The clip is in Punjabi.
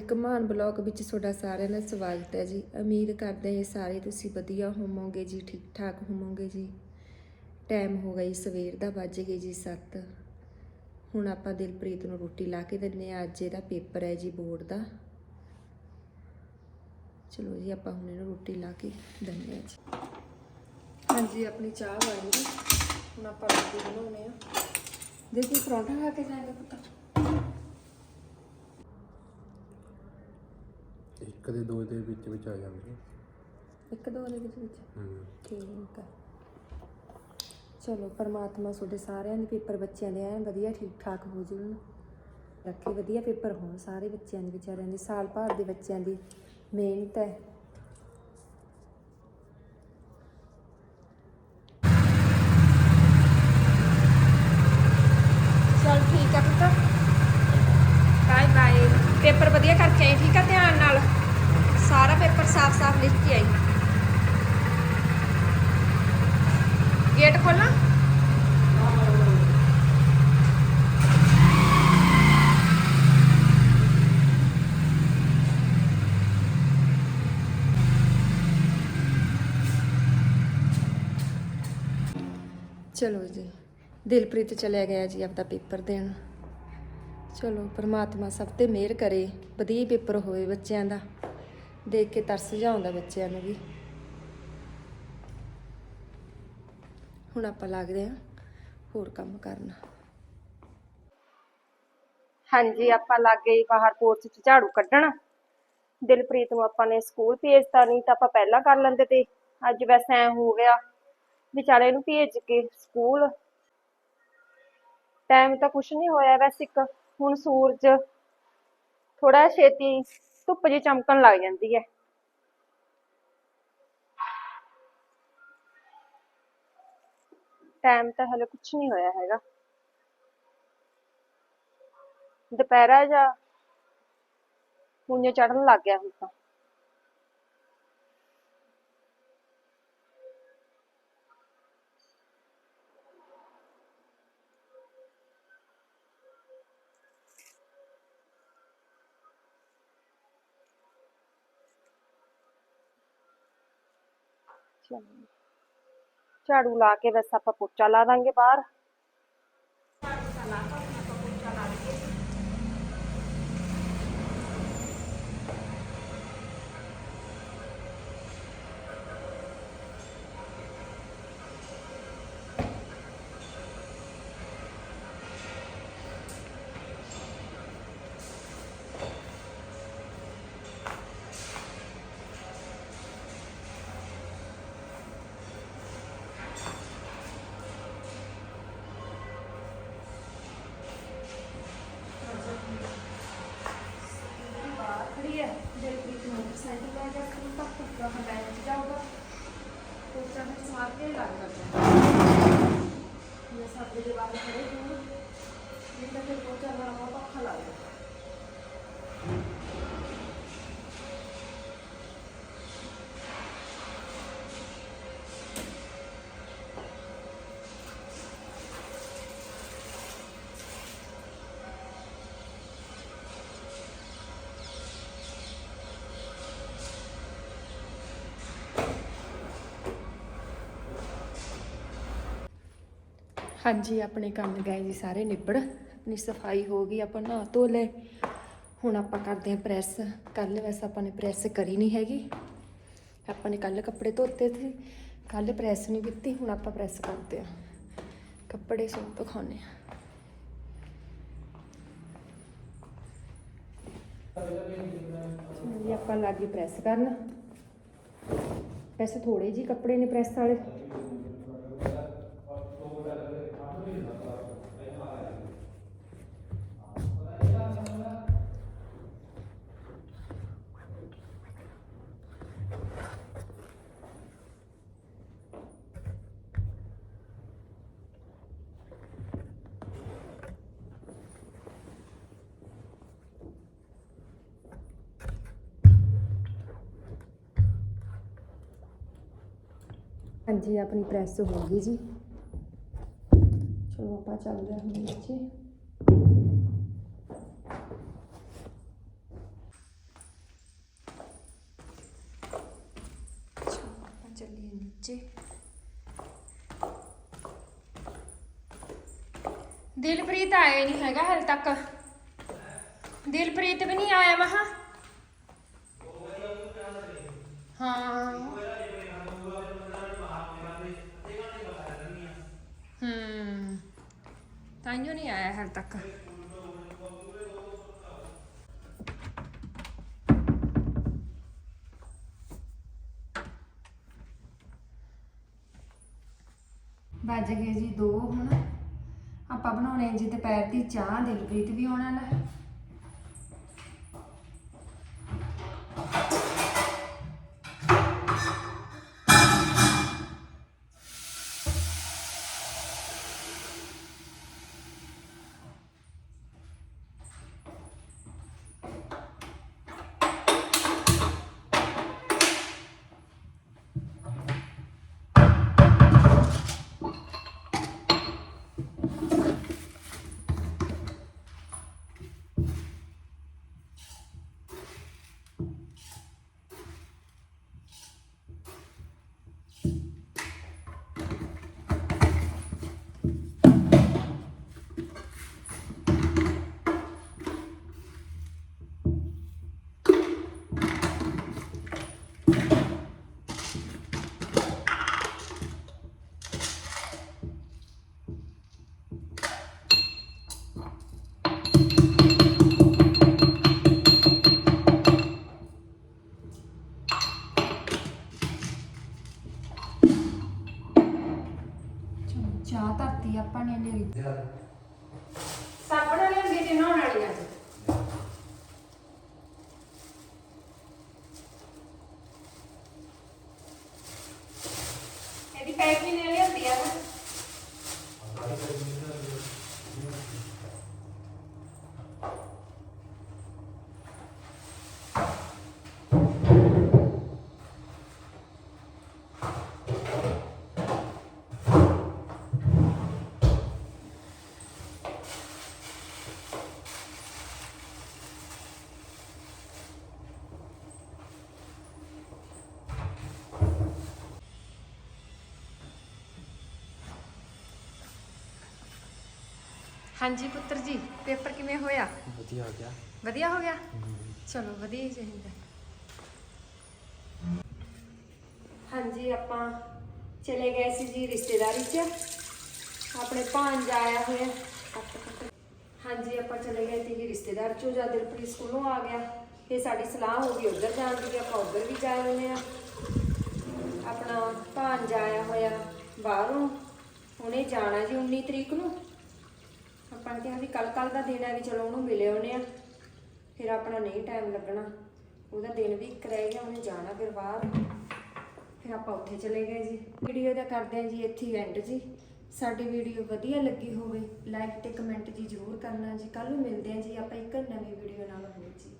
ਕਮਾਨ ਬਲੌਗ ਵਿੱਚ ਤੁਹਾਡਾ ਸਾਰਿਆਂ ਦਾ ਸਵਾਗਤ ਹੈ ਜੀ। ਉਮੀਦ ਕਰਦੇ ਹਾਂ ਸਾਰੇ ਤੁਸੀਂ ਵਧੀਆ ਹੋਵੋਗੇ ਜੀ ਠੀਕ ਠਾਕ ਹੋਵੋਗੇ ਜੀ। ਟਾਈਮ ਹੋ ਗਿਆ ਸਵੇਰ ਦਾ ਵੱਜ ਗਏ ਜੀ 7 ਹੁਣ ਆਪਾਂ ਦਿਲਪ੍ਰੀਤ ਨੂੰ ਰੋਟੀ ਲਾ ਕੇ ਦਿੰਨੇ ਆ ਅੱਜ ਇਹਦਾ ਪੇਪਰ ਹੈ ਜੀ ਬੋਰਡ ਦਾ। ਚਲੋ ਜੀ, ਆਪਾਂ ਹੁਣ ਇਹਨੂੰ ਰੋਟੀ ਲਾ ਕੇ ਦਿੰਨੇ ਆ ਜੀ। ਹਾਂਜੀ, ਆਪਣੀ ਚਾਹ ਬਣ ਗਈ ਹੁਣ ਆਪਾਂ ਰੋਟੀ ਬਣਾਉਣੇ ਆ ਦੇਖੀ, ਪਰੌਂਠਾ ਖਾ ਕੇ ਜਾਏਗਾ ਪੁੱਤ। ਇੱਕ ਦੇ ਦੋ ਦੇ ਵਿੱਚ ਵਿੱਚ ਆ ਜਾਂਦੇ ਇੱਕ ਦੋ ਦੇ ਵਿੱਚ ਵਿੱਚ? ਹੂੰ। ਠੀਕ ਆ। ਚਲੋ ਪਰਮਾਤਮਾ ਤੁਹਾਡੇ ਸਾਰਿਆਂ ਦੇ ਪੇਪਰ ਬੱਚਿਆਂ ਦੇ ਐਨ ਵਧੀਆ ਠੀਕ ਠਾਕ ਹੋ ਜਾਣ। ਰੱਖੇ ਵਧੀਆ ਪੇਪਰ ਹੋਣ ਸਾਰੇ ਬੱਚਿਆਂ ਦੇ ਵਿਚਾਰਿਆਂ ਦੇ ਸਾਲ ਭਰ ਦੇ ਬੱਚਿਆਂ ਦੀ ਮਿਹਨਤ ਹੈ। ਚਲ ਠੀਕ ਆ ਪੁੱਤ। ਬਾਏ ਬਾਏ ਪੇਪਰ ਵਧੀਆ ਕਰਕੇ ਆਈ ਠੀਕ ਸਾਰਾ ਪੇਪਰ ਸਾਫ਼-ਸਾਫ਼ ਲਿਖ ਕੇ ਆਈ ਚਲੋ ਜੀ, ਦਿਲਪ੍ਰੀਤ ਚਲਿਆ ਗਿਆ ਜੀ ਆਪਦਾ ਪੇਪਰ ਦੇਣ। ਚਲੋ, ਪ੍ਰਮਾਤਮਾ ਸਭ ਤੇ ਮਿਹਰ ਕਰੇ, ਵਧੀਆ ਪੇਪਰ ਹੋਵੇ ਬੱਚਿਆਂ ਦਾ। ਦੇਖ ਕੇ ਤਰਸ ਜਾਉਂਦਾ ਬੱਚਿਆਂ ਨੂੰ ਵੀ। ਹੁਣ ਆਪਾਂ ਲੱਗਦੇ ਆ ਹੋਰ ਕੰਮ ਕਰਨ। ਹਾਂਜੀ, ਆਪਾਂ ਲੱਗ ਗਏ ਬਾਹਰ ਪੋਰਚ 'ਚ ਝਾੜੂ ਕੱਢਣ। ਦਿਲਪ੍ਰੀਤ ਨੂੰ ਆਪਾਂ ਨੇ ਸਕੂਲ ਭੇਜਤਾ ਨਹੀਂ ਤਾਂ ਆਪਾਂ ਪਹਿਲਾਂ ਕਰ ਲੈਂਦੇ ਤੇ। ਅੱਜ ਵੈਸੇ ਐ ਹੋ ਗਿਆ, ਵਿਚਾਰੇ ਨੂੰ ਭੇਜ ਕੇ ਸਕੂਲ। ਟਾਈਮ ਤਾਂ ਕੁਛ ਨਹੀਂ ਹੋਇਆ ਵੈਸੇ ਇੱਕ, ਹੁਣ ਸੂਰਜ। ਥੋੜਾ ਛੇਤੀ ਧੁੱਪ ਜੀ ਚਮਕਣ ਲੱਗ ਜਾਂਦੀ ਹੈ। ਟਾਈਮ ਤਾਂ ਹਲੇ ਕੁਛ ਨਹੀਂ ਹੋਇਆ ਹੈਗਾ। ਦੁਪਹਿਰਾ ਜਾਂ ਪੂੰਝੇ ਚੜਨ ਲੱਗ ਗਿਆ ਹੁਣ ਤਾਂ। ਚਲੋ। ਝਾੜੂ ਲਾ ਕੇ ਬਸ ਆਪਾਂ ਪੋਚਾ ਲਾ ਦਾਂਗੇ ਬਾਹਰ ਹਾਂਜੀ, ਆਪਣੇ ਕੰਮ ਗਏ ਜੀ ਸਾਰੇ ਨਿਬੜ। ਆਪਣੀ ਸਫ਼ਾਈ ਹੋ ਗਈ, ਆਪਾਂ ਨਹਾ ਧੋ ਲਏ। ਹੁਣ ਆਪਾਂ ਕਰਦੇ ਹਾਂ ਪ੍ਰੈਸ। ਕੱਲ ਵੈਸੇ ਆਪਾਂ ਨੇ ਪ੍ਰੈਸ ਕਰੀ ਨਹੀਂ ਹੈਗੀ। ਆਪਾਂ ਨੇ ਕੱਲ ਕੱਪੜੇ ਧੋਤੇ ਸੀ। ਕੱਲ ਪ੍ਰੈਸ ਨਹੀਂ ਕੀਤੀ, ਹੁਣ ਆਪਾਂ ਪ੍ਰੈਸ ਕਰਦੇ ਹਾਂ। ਕੱਪੜੇ ਸੋ ਦਿਖਾਉਂਦੇ ਹਾਂ। ਜੀ ਆਪਾਂ ਲੱਗੇ ਪ੍ਰੈਸ ਕਰਨ। ਵੈਸੇ ਥੋੜੇ ਜੀ ਕੱਪੜੇ ਨੇ ਪ੍ਰੈਸ ਵਾਲੇ। हाँ जी अपनी प्रेस होगी जी चलो आप चल रहे हम जी दिलप्रीत आया नहीं है हाल तक दिलप्रीत भी नहीं आया महा हाँ ਤਾਂਯੋ ਨਹੀਂ ਆਇਆ ਹਾਲੇ ਤੱਕ ਵੱਜ ਗਏ ਜੀ 2 ਹੁਣ। ਆਪਾਂ ਬਣਾਉਣੇ ਜੀ ਦੁਪਹਿਰ ਦੀ ਚਾਹ, ਦਿਲਪ੍ਰੀਤ ਵੀ ਆਉਣ ਵਾਲਾ ਹਾਂਜੀ ਪੁੱਤਰ ਜੀ ਪੇਪਰ ਕਿਵੇਂ ਹੋਇਆ? ਵਧੀਆ ਆ ਗਿਆ। ਵਧੀਆ ਹੋ ਗਿਆ? ਚਲੋ ਵਧੀਆ ਹੀ ਚਾਹੀਦਾ। ਹਾਂਜੀ ਆਪਾਂ ਚਲੇ ਗਏ ਸੀ ਜੀ ਰਿਸ਼ਤੇਦਾਰੀ 'ਚ। ਆਪਣੇ ਭਾਂਜਾ ਆਇਆ ਹੋਇਆ। ਹਾਂਜੀ ਆਪਾਂ ਚਲੇ ਗਏ ਸੀ ਜੀ ਰਿਸ਼ਤੇਦਾਰ 'ਚੋਂ। ਜਦ ਦਿਲਪ੍ਰੀਤ ਸਕੂਲੋਂ ਆ ਗਿਆ ਤੇ ਸਾਡੀ ਸਲਾਹ ਹੋ ਗਈ ਉੱਧਰ ਜਾਣ ਦੀ ਆਪਾਂ ਉੱਧਰ ਵੀ ਜਾ ਆਉਂਦੇ ਆ ਆਪਣਾ ਭਾਂਜਾ ਆਇਆ ਹੋਇਆ ਬਾਹਰੋਂ। ਉਹਨੇ ਜਾਣਾ ਜੀ 19 ਤਰੀਕ ਨੂੰ। ਆਪਾਂ ਨੇ ਕਿਹਾ ਵੀ ਕੱਲ ਕੱਲ ਦਾ ਦਿਨ ਹੈ ਵੀ ਚਲੋ ਉਹਨੂੰ ਮਿਲੇ ਆਉਨੇ ਆ ਫਿਰ ਆਪਣਾ ਨਹੀਂ ਟਾਈਮ ਲੱਗਣਾ। ਉਹਦਾ ਦਿਨ ਵੀ ਇੱਕ ਰਹਿ ਗਿਆ, ਉਹਨੇ ਜਾਣਾ ਫਿਰ ਬਾਹਰ। ਫਿਰ ਆਪਾਂ ਉੱਥੇ ਚਲੇ ਗਏ ਜੀ। ਵੀਡੀਓ ਦਾ ਕਰਦੇ ਹਾਂ ਜੀ, ਇੱਥੇ ਐਂਡ ਜੀ। ਸਾਡੀ ਵੀਡੀਓ ਵਧੀਆ ਲੱਗੀ ਹੋਵੇ ਲਾਈਕ ਤੇ ਕਮੈਂਟ ਜੀ ਜ਼ਰੂਰ ਕਰਨਾ ਜੀ। ਕੱਲ ਨੂੰ ਮਿਲਦੇ ਹਾਂ ਜੀ, ਆਪਾਂ ਇੱਕ ਨਵੀਂ ਵੀਡੀਓ ਨਾਲ ਹੋਰ ਜੀ।